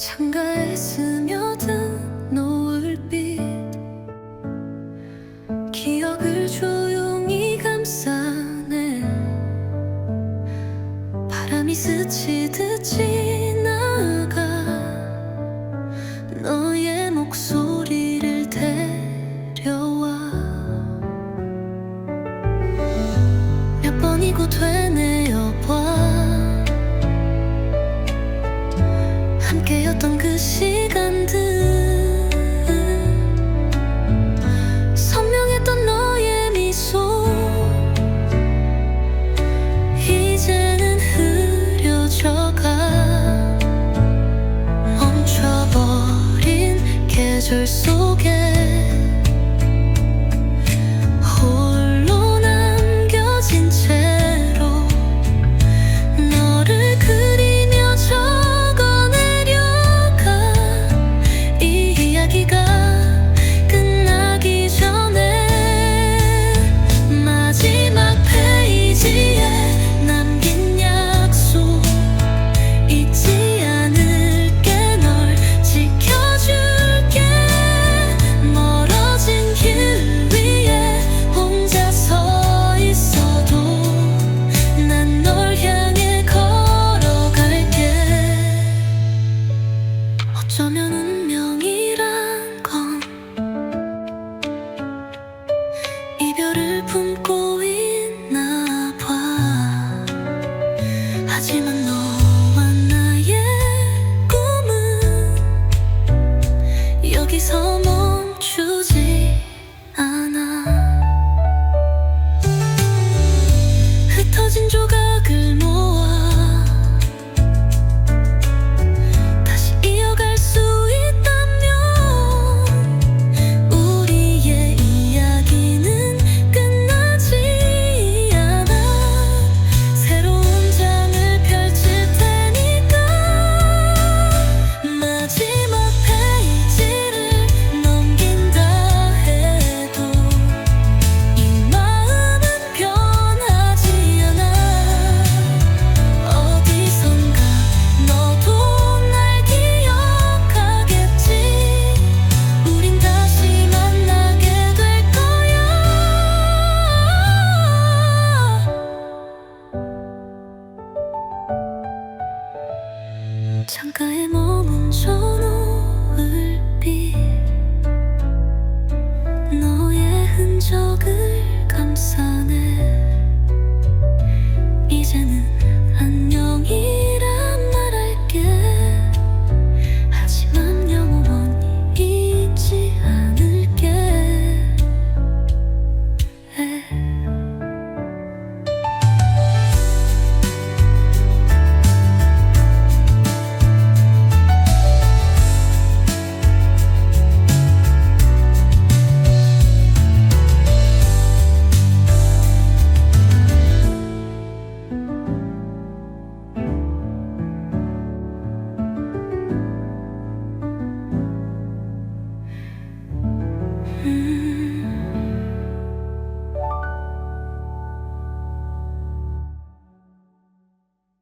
창가에 스며든 노을빛. 기억을 조용히 감싸네. 바람이 스치듯 지나가 너의 목소리를 데려와. 몇 번이고 되네. 함께였던 그 시간들. 선명했던 너의 미소. 이제는 흐려져가 멈춰버린 계절 속에. 하지만 너와 나의 꿈은 여기서 멈추지